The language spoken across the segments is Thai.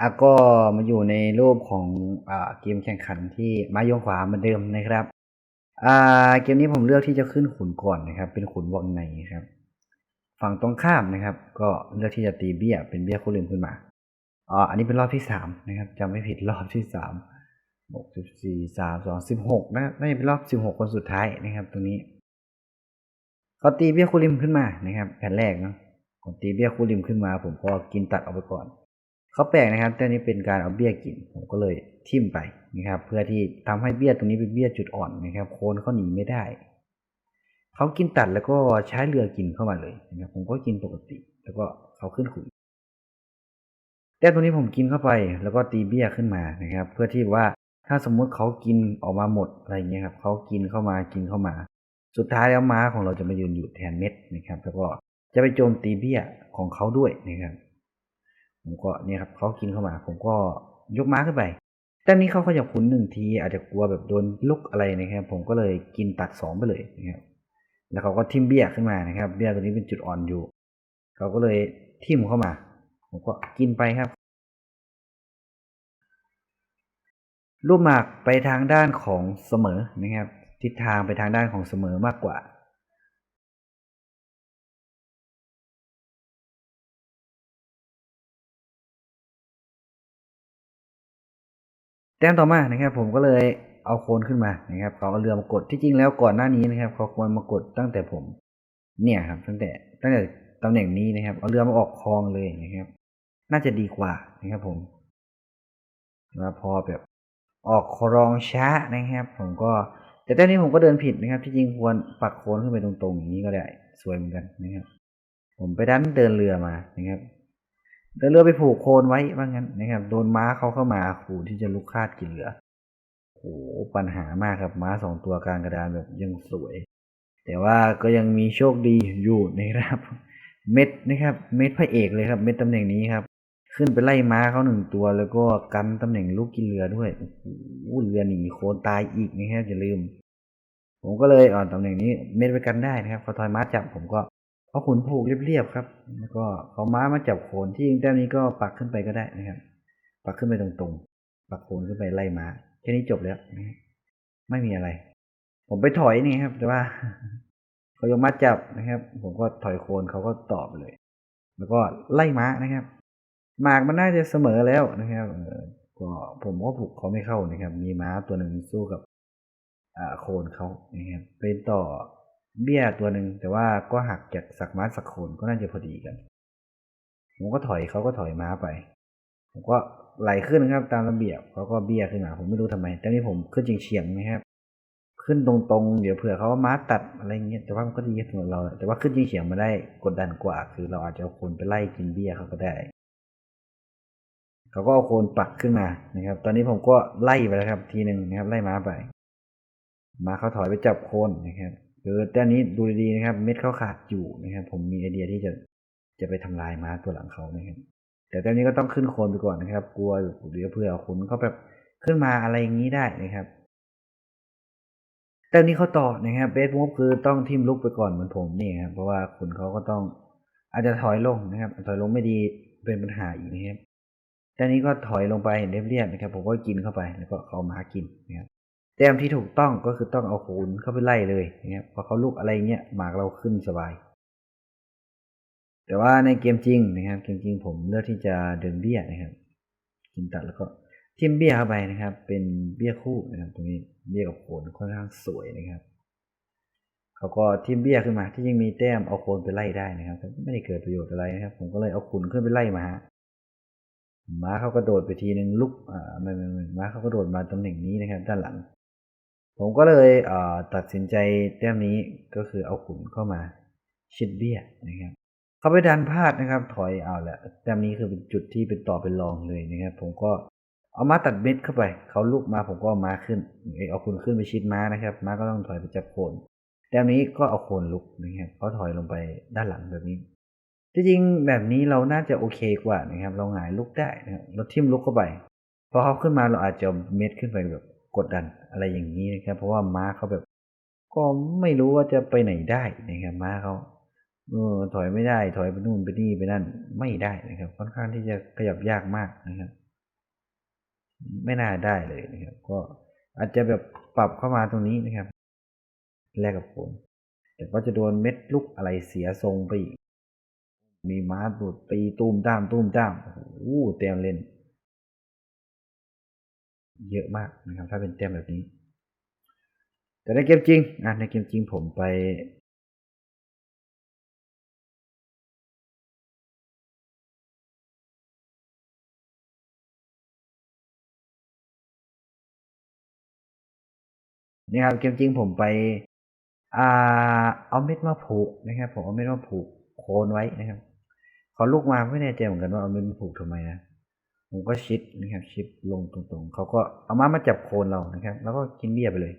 อะก็มาอยู่ในรูปของอ่าเกมแข่งขันที่มายงขวาเหมือนเดิมนะครับ อ่าเกมนี้ผมเลือกที่จะขึ้นขุนก่อนนะครับ เป็นขุนวังในครับ ฝั่งตรงข้ามนะครับ ก็เลือกที่จะตีเบี้ย เป็นเบี้ยคู่ลืมขึ้นมาอ๋ออันนี้เป็นรอบที่สามนะครับจำไม่ผิดรอบที่สามหกสิบสี่สามสองสิบหกนะน่าจะเป็นรอบสิบหกคนสุดท้ายนะครับ ตรงนี้เขาตีเบี้ยคู่ริมขึ้นมานะครับแผ่นแรกเนาะผมตีเบี้ยคู่ริมขึ้นมา ผมก็กินตัดออกไปก่อน เขาแปลกนะครับแต่นี้เป็นการเอาเบี้ยกินผมก็เลยทิ่มไปนะครับ เพื่อที่ทำให้เบี้ยตรงนี้เป็นเบี้ยจุดอ่อนนะครับโคนเขาหนีไม่ได้เขากินตัดแล้วก็ใช้เรือกินเข้ามาเลยนะครับผมก็กินปกติ แล้วก็เขาขึ้นขุนแต่ตรงนี้ผมกินเข้าไป แล้วก็ตีเบี้ยขึ้นมานะครับ เพื่อที่ว่าถ้าสมมุติเขากินออกมาหมดอะไรเงี้ยครับเขากินเข้ามากินเข้ามา สุดท้ายแล้วม้าของเราจะมายืนอยู่แทนเม็ดนะครับ แล้วก็จะไปโจมตีเบี้ยของเขาด้วยนะครับ ผมก็เนี่ยครับเขากินเข้ามา ผมก็ยกม้าขึ้นไปแต่นี้เขาขยับขุนหนึ่งที อาจจะกลัวแบบโดนลุกอะไรนะครับ ผมก็เลยกินตัดสองไปเลยนะครับแล้วเขาก็ทิ่มเบี้ยขึ้นมานะครับ เบี้ยตัวนี้เป็นจุดอ่อนอยู่ เขาก็เลยทิ่มเข้ามา ผมก็กินไปครับรูปหมากไปทางด้านของเสมอนะครับ ทิศทางไปทางด้านของเสมอมากกว่า แต้มต่อมานะครับ ผมก็เลยเอาโคนขึ้นมานะครับเขาเอาเรือมากดที่จริงแล้วก่อนหน้านี้นะครับเขาควรมากดตั้งแต่ผม เนี่ยครับ ตั้งแต่ตั้งแต่ตำแหน่งนี้นะครับ เอาเรือมาออกคลองเลยนะครับ น่าจะดีกว่านะครับ ผมมาพอแบบออกครองช้านะครับ ผมก็แต่แต้มนี้ผมก็เดินผิดนะครับ ที่จริงควรปักโคนขึ้นไปตรงๆอย่างนี้ก็ได้ สวยเหมือนกันนะครับ ผมไปดันเดินเรือมานะครับ เดินเรือไปผูกโคนไว้ว่างั้นนะครับ โดนม้าเขาเข้ามาขู่ที่จะลุกคาดกินเรือโอ้ปัญหามากครับม้าสองตัวกลางกระดานแบบยังสวย แต่ว่าก็ยังมีโชคดีอยู่นะครับ เม็ดนะครับ เม็ดพระเอกเลยครับ เม็ดตำแหน่งนี้ครับ ขึ้นไปไล่ม้าเขาหนึ่งตัว แล้วก็กันตำแหน่งลูกกินเรือด้วยโอ้เรือหนีโคนตายอีกนะครับอย่าลืม ผมก็เลยอ่อนตำแหน่งนี้ เม็ดไปกันได้นะครับพอทอยม้าจับผมก็ เอาขุนผูกเรียบๆครับ แล้วก็เอาม้ามาจับโคนที่จริงแต้มนี้ก็ปักขึ้นไปก็ได้นะครับ ปักขึ้นไปตรงๆ ปักโคนขึ้นไปไล่ม้าแค่นี้จบแล้วไม่มีอะไร ผมไปถอยนี่ครับ แต่ว่าเขายกมาจับนะครับ ผมก็ถอยโคนเขาก็ตอบเลย แล้วก็ไล่ม้านะครับ หมากมันน่าจะเสมอแล้วนะครับก็ผมก็ผูกเขาไม่เข้านะครับ มีม้าตัวหนึ่งสู้กับ อ่าโคนเขานะครับเป็นต่อ เบี้ยตัวหนึ่งแต่ว่าก็หักจากสักม้าสักโคนก็น่าจะพอดีกัน ผมก็ถอยเขาก็ถอยม้าไป ผมก็ไหลขึ้นครับตามระเบียบเขาก็เบี้ยขึ้นมาผมไม่รู้ทำไม แต่นี่ผมขึ้นเฉียงๆนะครับ ขึ้นตรงๆ เดี๋ยวเผื่อเขาว่าม้าตัดอะไรเงี้ยแต่ว่ามันก็ดีสำหรับเรา แต่ว่าขึ้นเฉียงมาได้กดดันกว่า คือเราอาจจะเอาโคนไปไล่กินเบี้ยเขาก็ได้เขาก็เอาโคนปักขึ้นมานะครับ ตอนนี้ผมก็ไล่ไปแล้วครับ ทีหนึ่งนะครับ ไล่ม้าไปม้าเขาถอยไปจับโคนนะครับ คือแต่อันนี้ดูดีๆนะครับ เม็ดเขาขาดอยู่นะครับ ผมมีไอเดียที่จะจะไปทำลายม้าตัวหลังเขานะครับแต่ตอนนี้ก็ต้องขึ้นโคนไปก่อนนะครับ กลัวเดี๋ยวเผื่อขุนเขาแบบขึ้นมาอะไรอย่างนี้ได้นะครับแต่นี้เขาต่อนะครับเบสมูฟคือต้องทิมลุกไปก่อนเหมือนผมนี่ครับเพราะว่าขุนเขาก็ต้องอาจจะถอยลงนะครับ ถอยลงไม่ดีเป็นปัญหาอีกนะครับแต่นี้ก็ถอยลงไปเรียบๆนะครับ ผมก็กินเข้าไปแล้วก็เขามากินนะครับ แต้มที่ถูกต้องก็คือต้องเอาขุนเข้าไปไล่เลยนะครับพอเขาลุกอะไรเงี้ยหมากเราขึ้นสบาย แต่ว่าในเกมจริงนะครับ เกมจริงผมเลือกที่จะเดินเบี้ยนะครับ กินตัดแล้วก็ทิมเบี้ยเข้าไปนะครับ เป็นเบี้ยคู่นะครับ ตรงนี้เบี้ยกับโคนค่อนข้างสวยนะครับเขาก็ทิมเบี้ยขึ้นมา ที่ยังมีแต้มเอาโคนไปไล่ได้นะครับแต่ไม่ได้เกิดประโยชน์อะไรนะครับ ผมก็เลยเอาขุนขึ้นไปไล่มาฮะม้าเขากระโดดไปทีหนึ่งลุกอ่าไม่ไม่ไม่ม้าเขากระโดดมาตำแหน่งนี้นะครับ ด้านหลัง ผมก็เลยตัดสินใจแต้มนี้ก็คือเอาขุนเข้ามาชิดเบี้ยนะครับเขาไปดันพลาดนะครับ ถอยเอาแหละแต้มนี้คือเป็นจุดที่เป็นต่อเป็นรองเลยนะครับ ผมก็เอามาตัดเม็ดเข้าไป เขาลุกมาผมก็เอามาขึ้นเอาคุณขึ้นไปชิดม้านะครับ ม้าก็ต้องถอยไปจับโคนแต้มนี้ก็เอาโคนลุกนะครับเขาถอยลงไปด้านหลังแบบนี้จริงแบบนี้เราน่าจะโอเคกว่านะครับ เราหงายลุกได้นะครับเราทิ่มลุกเข้าไปพอเขาขึ้นมาเราอาจจะเม็ดขึ้นไปแบบ กดดันอะไรอย่างนี้นะครับ เพราะว่าม้าเขาแบบ ก็ไม่รู้ว่าจะไปไหนได้นะครับม้าเขาเออถอยไม่ได้ ถอยไปนู่นไปนี่ไปนั่นไม่ได้นะครับ ค่อนข้างที่จะขยับยากมากนะครับ ไม่น่าได้เลยนะครับ ก็อาจจะแบบปรับเข้ามาตรงนี้นะครับแลกกับโคนแต่ก็จะโดนเม็ดลุกอะไรเสียทรงไปอีกมีม้าดูดตีตูมตามตูมตามโอ้โหเต็มเล่น เยอะมากนะครับ ถ้าเป็นแต้มแบบนี้ แต่ในเกมจริงอะในเกมจริงผมไปนี่ครับเกมจริงผมไปอ่าเอาเม็ดมาผูกนะครับ ผมเอาเม็ดมาผูกโคนไว้นะครับขาลูกมาไม่แน่ใจเหมือนกันว่าเอาเม็ดมาผูกทำไมนะ ผมก็ชิดนะครับ ชิดลงตรงๆ เขาก็เอาม้ามาจับโคนเรานะครับ แล้วก็กินเบี้ยไปเลย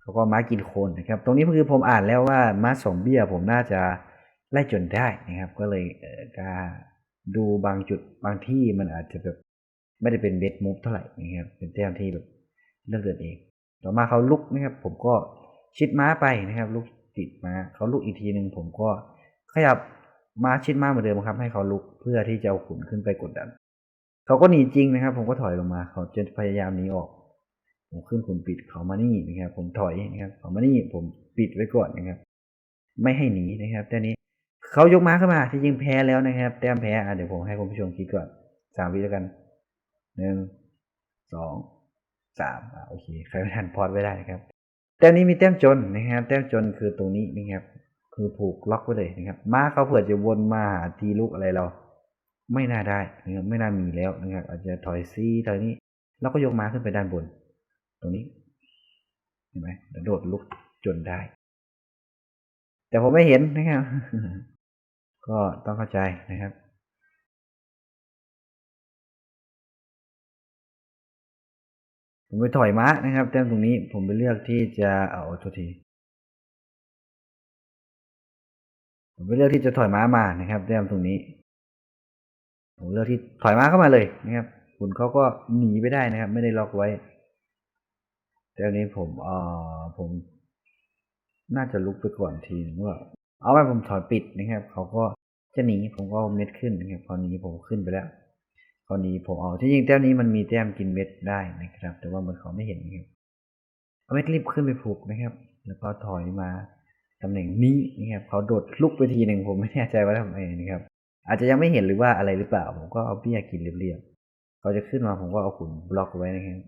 เขาก็ม้ากินโคนนะครับ ตรงนี้คือผมอ่านแล้วว่าม้าสองเบี้ยผมน่าจะไล่จนได้นะครับ ก็เลยเออกล้าดูบางจุดบางที่มันอาจจะแบบไม่ได้เป็นเบสมูฟเท่าไหร่นะครับเป็นแต้มที่แบบเลือกเดินเอง ต่อมาเขาลุกนะครับ ผมก็ชิดม้าไปนะครับ ลุกติดม้าเขาลุกอีกทีหนึ่งผมก็ขยับม้าชิดม้าเหมือนเดิมครับ ให้เขาลุกเพื่อที่จะเอาขุนขึ้นไปกดดัน เขาก็หนีจริงนะครับ ผมก็ถอยลงมา เขาจะพยายามหนีออก ผมขึ้นขุนปิดเขามานี่นะครับ ผมถอยนะครับ เขามานี่ผมปิดไว้ก่อนนะครับ ไม่ให้หนีนะครับแต่นี้เขายกม้าขึ้นมาที่จริงแพ้แล้วนะครับ แต้มแพ้อะเดี๋ยวผมให้คุณผู้ชมคิดก่อนสามวิแล้วกันหนึ่งสองสามอะโอเคใครไม่ทันพอดไว้ได้นะครับ แต้มนี้มีแต้มจนนะครับ แต้มจนคือตรงนี้นะครับ คือผูกล็อกไว้เลยนะครับ ม้าเขาเผื่อจะวนมาหาทีลุกอะไรเรา ไม่น่าได้นะครับไม่น่ามีแล้วนะครับ อาจจะถอยซีถอยนี้ แล้วก็ยกม้าขึ้นไปด้านบน ตรงนี้ เห็นไหมโดดลุกจนได้ แต่ผมไม่เห็นนะครับ ก็ต้องเข้าใจนะครับผมไปถอยม้านะครับแต้มตรงนี้ผมไปเลือกที่จะเอาโทษทีผมไปเลือกที่จะถอยม้ามานะครับแต้มตรงนี้ ผมเลือกที่ถอยมาเข้ามาเลยนะครับคุณเขาก็หนีไปได้นะครับ ไม่ได้ล็อกไว้แต่อันนี้ผมเอ่อผม น่าจะลุกไปก่อนทีนึงว่า เอาไว้ผมถอยปิดนะครับ เขาก็จะหนีผมก็เอาเม็ดขึ้นนะครับพอหนีผมขึ้นไปแล้วพอหนีผมเอาที่จริงแต้มนี้มันมีแต้มกินเม็ดได้นะครับ แต่ว่ามันเขาไม่เห็นนะครับเอาเม็ดรีบขึ้นไปผูกนะครับ แล้วก็ถอยมาตำแหน่งนี้นะครับเขาโดดลุกไปทีหนึ่งผมไม่แน่ใจว่าทำไมนะครับ อาจจะยังไม่เห็นหรือว่าอะไรหรือเปล่า ผมก็เอาเบี้ยกินเรียบๆเขาจะขึ้นมาผมก็เอาขุนบล็อกไว้นะครับ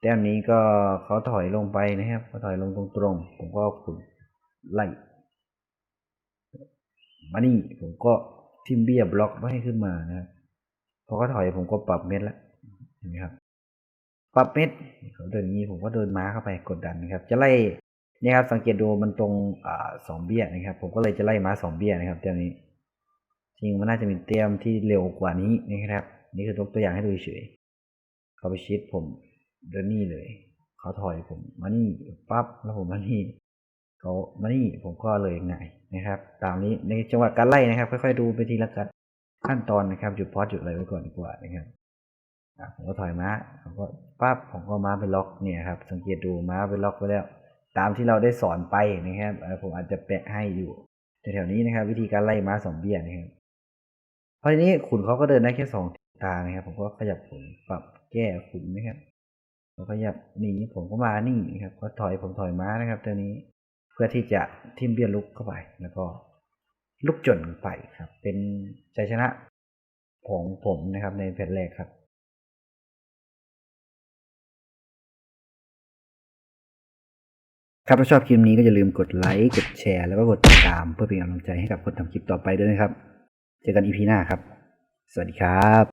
แต้มนี้ก็เขาถอยลงไปนะครับเขาถอยลงตรงๆผมก็เอาขุนไล่มานี่ผมก็ทิมเบี้ยบล็อกไม่ให้ขึ้นมานะครับพอเขาถอยผมก็ปรับเม็ดแล้วเห็นไหมครับ ปรับเม็ดเขาเดินงนี้ผมก็เดินม้าเข้าไปกดดันนะครับ จะไล่นี่ครับสังเกตดูมันตรงอ่าสองเบี้ยนะครับ ผมก็เลยจะไล่ม้าสองเบี้ยนะครับแต้มนี้ จริงมันน่าจะมีเตรียมที่เร็วกว่านี้นะครับ นี่คือยกตัวอย่างให้ดูเฉยเขาไปชิดผมเดินนี่เลย เขาถอยผมมานี่ปั๊บแล้วผมมานี่เขามานี่ผมก็เลยไงายนะครับ ตามนี้ในจังหวะการไล่นะครับ ค่อยๆดูไปทีละกันขั้นตอนนะครับหยุดพอดหยุดอะไรไว้ก่อนดีกว่านะครับผมก็ถอยม้าผมก็ปั๊บผมก็ม้าไปล็อกเนี่ยครับ สังเกตดูม้าไปล็อกไว้แล้ว ตามที่เราได้สอนไปนะครับผมอาจจะแปะให้อยู่แถวๆนี้นะครับ วิธีการไล่ม้าสองเบี้ยนะครับ พอทีนี้ขุนเขาก็เดินได้แค่สองตานะครับ ผมก็ขยับขุนปรับแก้ขุนนะครับผมขยับหนีผมก็มานี่นะครับ ก็ถอยผมถอยม้านะครับตัวนี้เพื่อที่จะทิมเบี้ยลุกเข้าไป แล้วก็ลุกจนไปครับ เป็นชัยชนะของผมนะครับ ในแพทแรกครับครับถ้าชอบคลิปนี้ก็อย่าลืมกดไลค์ กดแชร์ แล้วก็กดติดตามเพื่อเป็นกำลังใจให้กับคนทำคลิปต่อไปด้วยนะครับ เจอกันอีพีหน้าครับ สวัสดีครับ